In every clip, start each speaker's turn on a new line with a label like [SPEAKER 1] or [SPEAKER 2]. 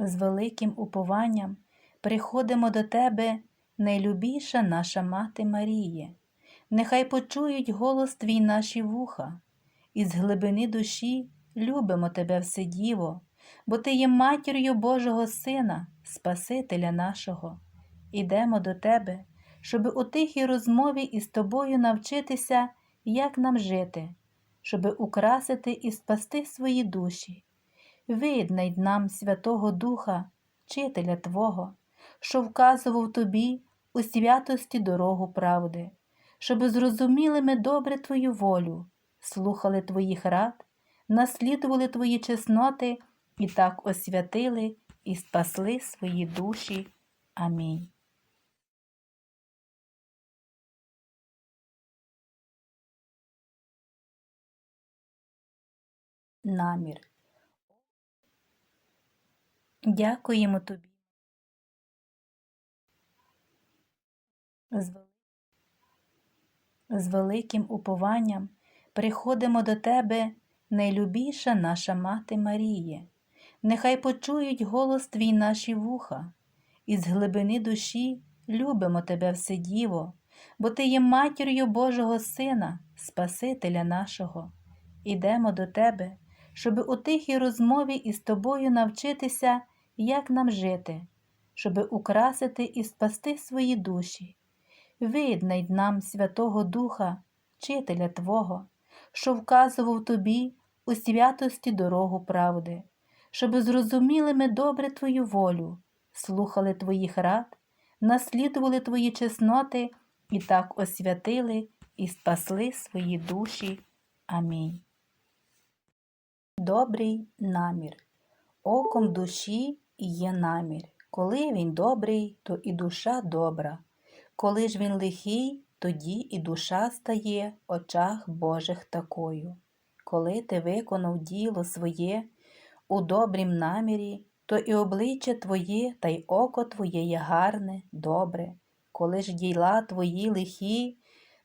[SPEAKER 1] З великим упованням приходимо до Тебе, найлюбіша наша Мати Маріє. Нехай почують голос Твій наші вуха, і з глибини душі любимо Тебе все діво, бо Ти є матір'ю Божого Сина, Спасителя нашого. Ідемо до Тебе, щоби у тихій розмові із Тобою навчитися, як нам жити, щоби украсити і спасти свої душі. Виднай нам Святого Духа, Вчителя Твого, що вказував тобі у святості дорогу правди, щоби зрозуміли ми добре Твою волю, слухали Твоїх рад, наслідували Твої чесноти і так освятили і спасли свої душі. Амінь. Намір. Дякуємо тобі. З великим упованням приходимо до Тебе, найлюбіша наша Мати Маріє. Нехай почують голос Твій наші вуха, і з глибини душі любимо Тебе все діво, бо Ти є матір'ю Божого Сина, Спасителя нашого. Ідемо до Тебе, щоби у тихій розмові із Тобою навчитися, як нам жити, щоби украсити і спасти свої душі. Виднай нам Святого Духа, Вчителя Твого, що вказував Тобі у святості дорогу правди, щоби зрозуміли ми добре Твою волю, слухали Твоїх рад, наслідували Твої чесноти і так освятили і спасли свої душі. Амінь. Добрий намір. Оком душі є намір. Коли він добрий, то і душа добра. Коли ж він лихий, тоді і душа стає в очах Божих такою. Коли ти виконав діло своє у добрім намірі, то і обличчя твоє та й око твоє є гарне, добре. Коли ж діла твої лихі,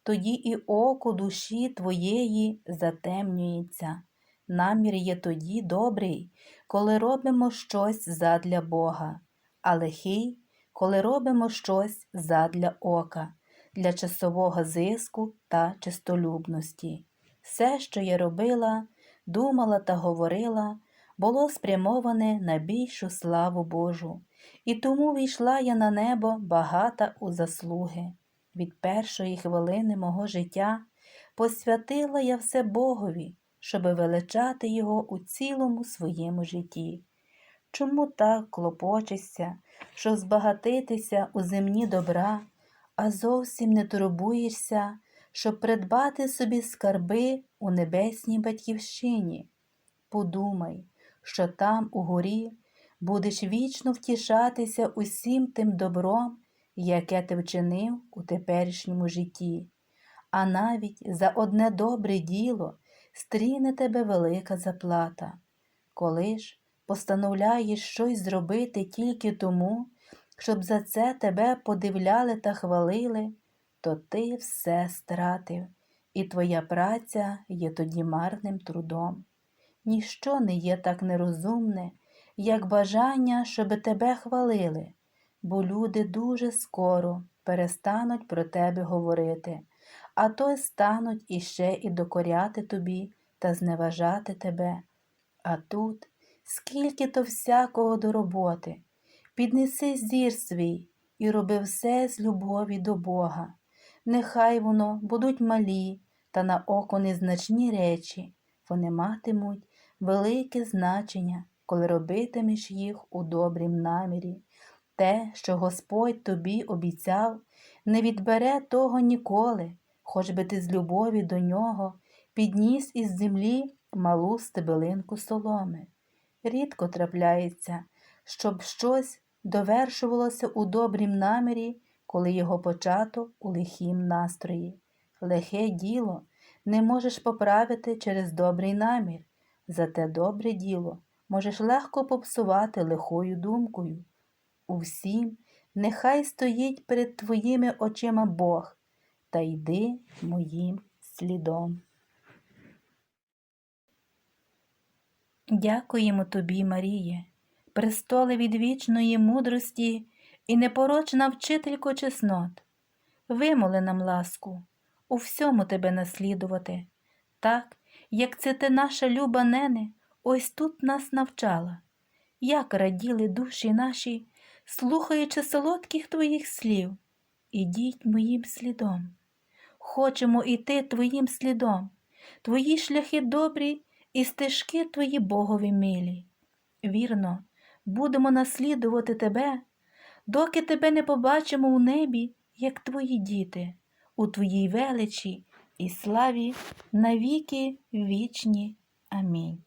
[SPEAKER 1] тоді і око душі твоєї затемнюється. Намір є тоді добрий, коли робимо щось задля Бога, а лихий, коли робимо щось задля ока, для часового зиску та чистолюбності. Все, що я робила, думала та говорила, було спрямоване на більшу славу Божу, і тому війшла я на небо багата у заслуги. Від першої хвилини мого життя посвятила я все Богові щоби величати його у цілому своєму житті. Чому так клопочешся, що збагатитися у земні добра, а зовсім не турбуєшся, щоб придбати собі скарби у небесній батьківщині? Подумай, що там, у горі, будеш вічно втішатися усім тим добром, яке ти вчинив у теперішньому житті, а навіть за одне добре діло стріне тебе велика заплата. Коли ж постановляєш щось зробити тільки тому, щоб за це тебе подивляли та хвалили, то ти все стратив, і твоя праця є тоді марним трудом. Ніщо не є так нерозумне, як бажання, щоби тебе хвалили, бо люди дуже скоро перестануть про тебе говорити а то стануть іще і докоряти тобі та зневажати тебе. А тут скільки то всякого до роботи. Піднеси зір свій і роби все з любові до Бога. Нехай воно будуть малі та на око незначні речі, вони матимуть велике значення, коли робитимеш їх у добрім намірі. Те, що Господь тобі обіцяв, не відбере того ніколи, хоч би ти з любові до нього підніс із землі малу стебелинку соломи. Рідко трапляється, щоб щось довершувалося у добрім намірі, коли його почато у лихім настрої. Лихе діло не можеш поправити через добрий намір, зате добре діло можеш легко попсувати лихою думкою. Усім нехай стоїть перед твоїми очима Бог, та йди моїм слідом. Дякуємо тобі, Маріє, престоле відвічної мудрості і непорочна вчителько чеснот. Вимоли нам ласку, у всьому тебе наслідувати, так, як це ти наша люба нене, ось тут нас навчала, як раділи душі наші, слухаючи солодких твоїх слів. Ідіть моїм слідом. Хочемо іти твоїм слідом, твої шляхи добрі і стежки твої Богові милі. Вірно, будемо наслідувати тебе, доки тебе не побачимо у небі, як твої діти, у твоїй величі і славі навіки вічні. Амінь.